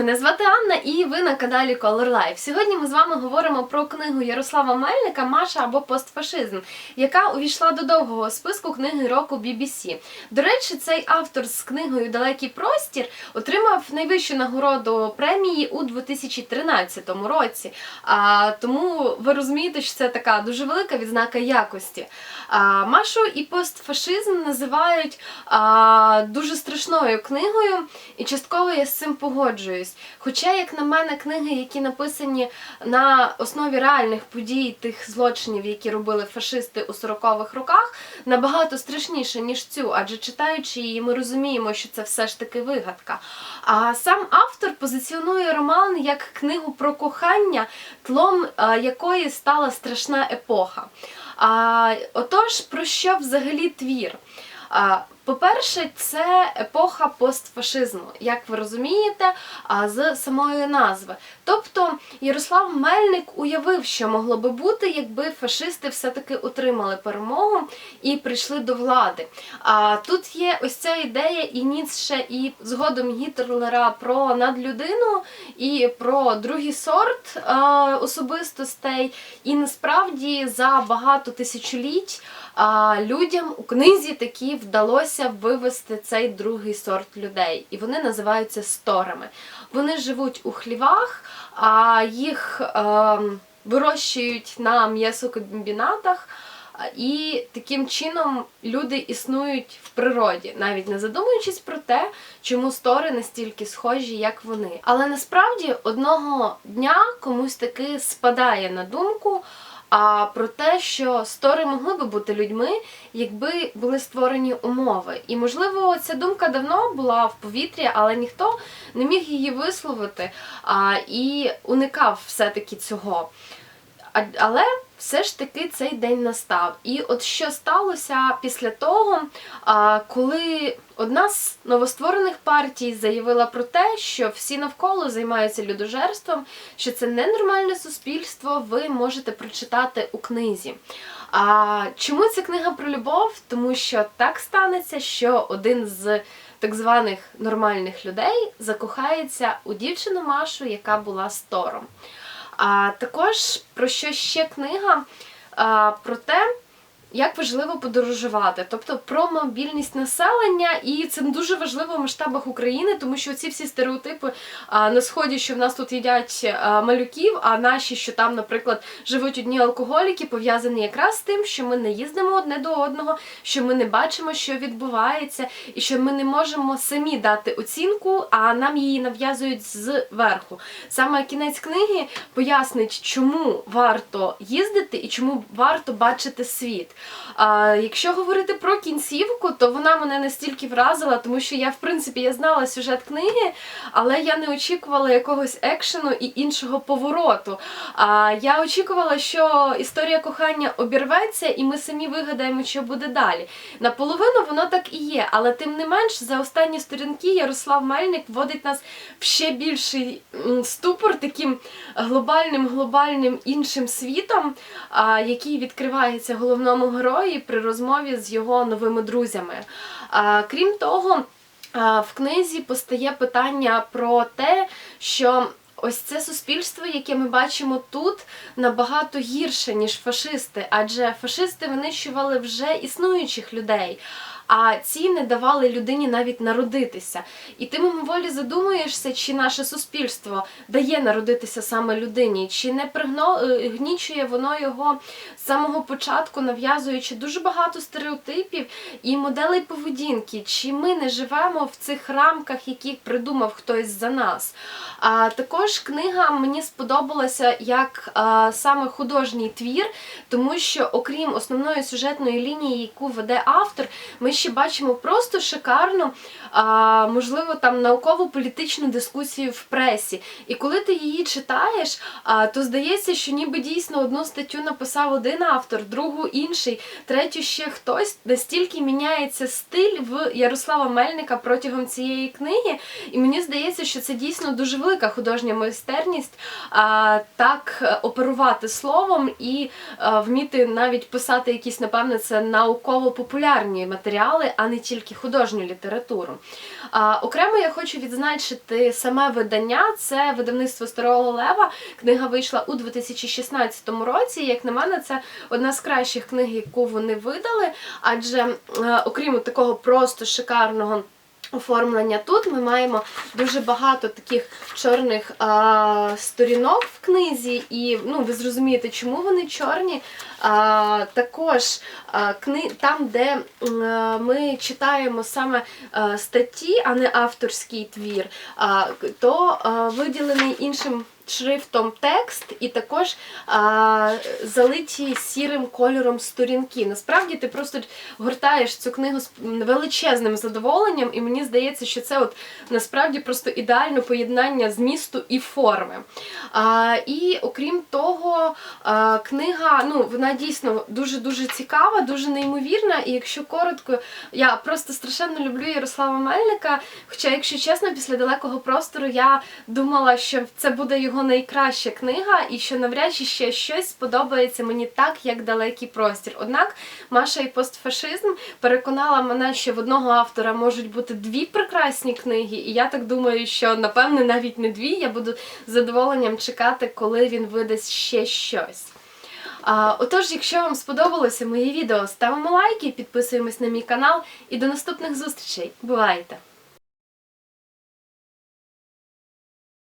Мене звати Анна і ви на каналі Color Life. Сьогодні ми з вами говоримо про книгу Ярослава Мельника Маша або постфашизм, яка увійшла до довгого списку книги року BBC. До речі, цей автор з книгою Далекий простір отримав найвищу нагороду премії у 2013 році. А, тому ви розумієте, що це така дуже велика відзнака якості. А, Машу і постфашизм називають а, дуже страшною книгою, і частково я з цим погоджуюсь. Хоча, як на мене, книги, які написані на основі реальних подій тих злочинів, які робили фашисти у 40-х роках, набагато страшніше, ніж цю, адже читаючи її, ми розуміємо, що це все ж таки вигадка. А сам автор позиціонує роман як книгу про кохання, тлом е, якої стала страшна епоха. А, отож, про що взагалі твір? По-перше, це епоха постфашизму, як ви розумієте, з самої назви. Тобто Ярослав Мельник уявив, що могло би бути, якби фашисти все-таки отримали перемогу і прийшли до влади. А тут є ось ця ідея і Ніцше, і згодом Гітлера про надлюдину і про другий сорт особистостей. І насправді за багато тисячоліть людям у книзі таки вдалося вивести цей другий сорт людей, і вони називаються сторами. Вони живуть у хлівах, а їх е, вирощують на м'ясокомбінатах. І таким чином люди існують в природі, навіть не задумуючись про те, чому стори настільки схожі, як вони. Але насправді одного дня комусь таки спадає на думку а про те, що стори могли би бути людьми, якби були створені умови. І можливо, ця думка давно була в повітрі, але ніхто не міг її висловити а, і уникав все-таки цього. Але все ж таки цей день настав. І от що сталося після того, коли одна з новостворених партій заявила про те, що всі навколо займаються людожерством, що це ненормальне суспільство, ви можете прочитати у книзі. А чому ця книга про любов? Тому що так станеться, що один з так званих нормальних людей закохається у дівчину Машу, яка була стором. А також про що ще книга? Про те, як важливо подорожувати, тобто про мобільність населення, і це дуже важливо в масштабах України, тому що ці всі стереотипи а, на сході, що в нас тут їдять а, малюків, а наші, що там, наприклад, живуть одні алкоголіки, пов'язані якраз з тим, що ми не їздимо одне до одного, що ми не бачимо, що відбувається, і що ми не можемо самі дати оцінку, а нам її нав'язують зверху. Саме кінець книги пояснить, чому варто їздити і чому варто бачити світ. А, якщо говорити про кінцівку, то вона мене настільки вразила, тому що я, в принципі, я знала сюжет книги, але я не очікувала якогось екшену і іншого повороту. А, я очікувала, що історія кохання обірветься, і ми самі вигадаємо, що буде далі. Наполовину воно так і є, але тим не менш, за останні сторінки Ярослав Мельник вводить нас в ще більший ступор таким глобальним, глобальним іншим світом, який відкривається головному герої при розмові з його новими друзями. Крім того, в книзі постає питання про те, що ось це суспільство, яке ми бачимо тут, набагато гірше, ніж фашисти, адже фашисти винищували вже існуючих людей. А ці не давали людині навіть народитися. І ти мимоволі задумуєшся, чи наше суспільство дає народитися саме людині, чи не пригнічує воно його з самого початку, нав'язуючи дуже багато стереотипів і моделей поведінки, чи ми не живемо в цих рамках, які придумав хтось за нас. А також книга мені сподобалася як а, саме художній твір, тому що, окрім основної сюжетної лінії, яку веде автор, ми ще бачимо просто шикарну, а, можливо, там науково-політичну дискусію в пресі. І коли ти її читаєш, а, то здається, що ніби дійсно одну статтю написав один автор, другу інший, третю ще хтось. Настільки міняється стиль в Ярослава Мельника протягом цієї книги. І мені здається, що це дійсно дуже велика художня майстерність а, так е, оперувати словом і а, вміти навіть писати якісь, напевне, це науково-популярні матеріали. Серіали, а не тільки художню літературу. А, окремо я хочу відзначити саме видання. Це видавництво Старого Лева. Книга вийшла у 2016 році. Як на мене, це одна з кращих книг, яку вони видали. Адже е, окрім такого просто шикарного. Оформлення тут ми маємо дуже багато таких чорних а, сторінок в книзі, і ну, ви зрозумієте, чому вони чорні. А, також а, кни... там, де а, ми читаємо саме а, статті, а не авторський твір, а, то а, виділений іншим. Шрифтом текст і також а, залиті сірим кольором сторінки. Насправді ти просто гортаєш цю книгу з величезним задоволенням, і мені здається, що це от насправді просто ідеальне поєднання змісту і форми. А, і окрім того, а, книга ну, вона дійсно дуже-дуже цікава, дуже неймовірна. І якщо коротко, я просто страшенно люблю Ярослава Мельника. Хоча, якщо чесно, після далекого простору я думала, що це буде його найкраща книга, і що навряд чи ще щось сподобається мені так, як далекий простір. Однак Маша і постфашизм переконала мене, що в одного автора можуть бути дві прекрасні книги, і я так думаю, що напевне навіть не дві. Я буду з задоволенням чекати, коли він видасть ще щось. А, отож, якщо вам сподобалося моє відео, ставимо лайки, підписуємось на мій канал і до наступних зустрічей. Бувайте!